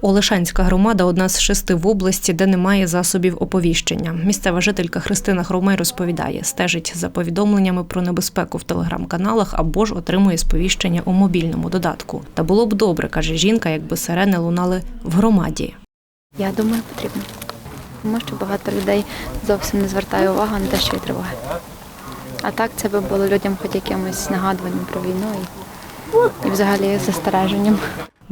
Олешанська громада одна з шести в області, де немає засобів оповіщення. Місцева жителька Христина Хромей розповідає, стежить за повідомленнями про небезпеку в телеграм-каналах або ж отримує сповіщення у мобільному додатку. Та було б добре, каже жінка, якби сирени лунали в громаді. Я думаю, потрібно. Тому що багато людей зовсім не звертає увагу на те, що є тривога. А так це би було людям хоч якимось нагадуванням про війну і, і взагалі застереженням.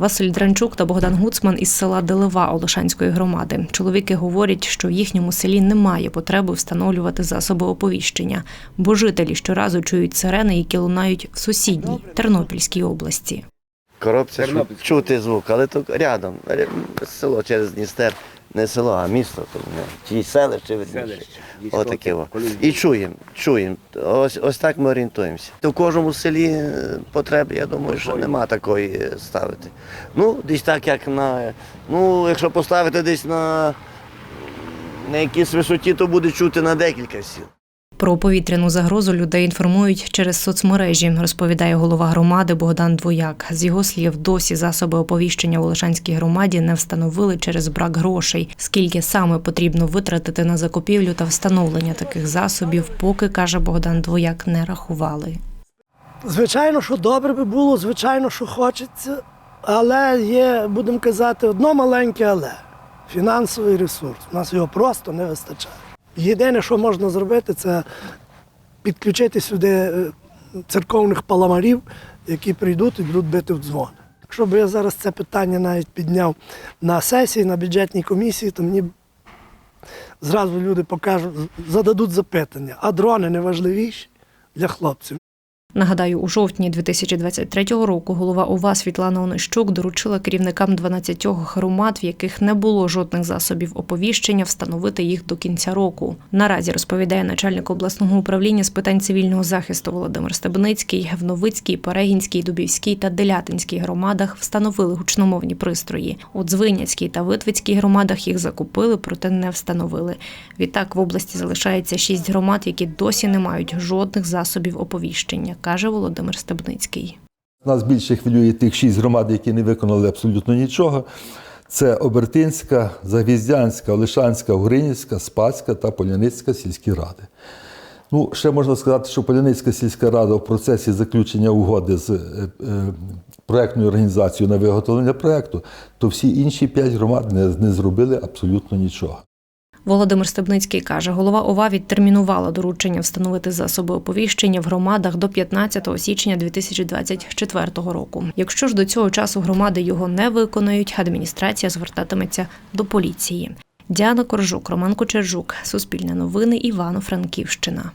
Василь Дранчук та Богдан Гуцман із села Делева Олешанської громади. Чоловіки говорять, що в їхньому селі немає потреби встановлювати засоби оповіщення, бо жителі щоразу чують сирени, які лунають в сусідній Тернопільській області. Коробця чу- чути звук, але то рядом, село через Дністер, не село, а місто, то не чи селище видніше. Отаке. во. І чуємо, чуємо. Ось, ось так ми орієнтуємося. У кожному селі е, потреби, я думаю, що нема такої е, ставити. Ну, десь так, як на. Ну, якщо поставити десь на, на якійсь висоті, то буде чути на декілька сіл. Про повітряну загрозу людей інформують через соцмережі, розповідає голова громади Богдан Двояк. З його слів, досі засоби оповіщення у Лишанській громаді не встановили через брак грошей. Скільки саме потрібно витратити на закупівлю та встановлення таких засобів, поки каже Богдан Двояк, не рахували. Звичайно, що добре би було, звичайно, що хочеться, але є, будемо казати, одно маленьке але фінансовий ресурс. У нас його просто не вистачає. Єдине, що можна зробити, це підключити сюди е, церковних паламарів, які прийдуть і будуть бити в дзвони. Якщо б я зараз це питання навіть підняв на сесії, на бюджетній комісії, то мені зразу люди покажуть, зададуть запитання, а дрони не важливіші для хлопців. Нагадаю, у жовтні 2023 року голова ОВА Світлана Онищук доручила керівникам 12 громад, в яких не було жодних засобів оповіщення, встановити їх до кінця року. Наразі розповідає начальник обласного управління з питань цивільного захисту Володимир Стебницький. В Новицькій, Перегінській, Дубівській та Делятинській громадах встановили гучномовні пристрої. У Дзвиняцькій та Витвицькій громадах їх закупили, проте не встановили. Відтак в області залишається шість громад, які досі не мають жодних засобів оповіщення, каже Володимир Стебницький. Нас більше хвилює тих шість громад, які не виконали абсолютно нічого. Це Обертинська, Загвіздянська, Олешанська, Угринівська, Спаська та Поляницька сільські ради. Ну, ще можна сказати, що Поляницька сільська рада в процесі заключення угоди з е, е, проектною організацією на виготовлення проекту, то всі інші п'ять громад не, не зробили абсолютно нічого. Володимир Стебницький каже, голова ОВА відтермінувала доручення встановити засоби оповіщення в громадах до 15 січня 2024 року. Якщо ж до цього часу громади його не виконають, адміністрація звертатиметься до поліції. Діана Коржук, Роман Кочержук, Суспільне новини, Івано-Франківщина.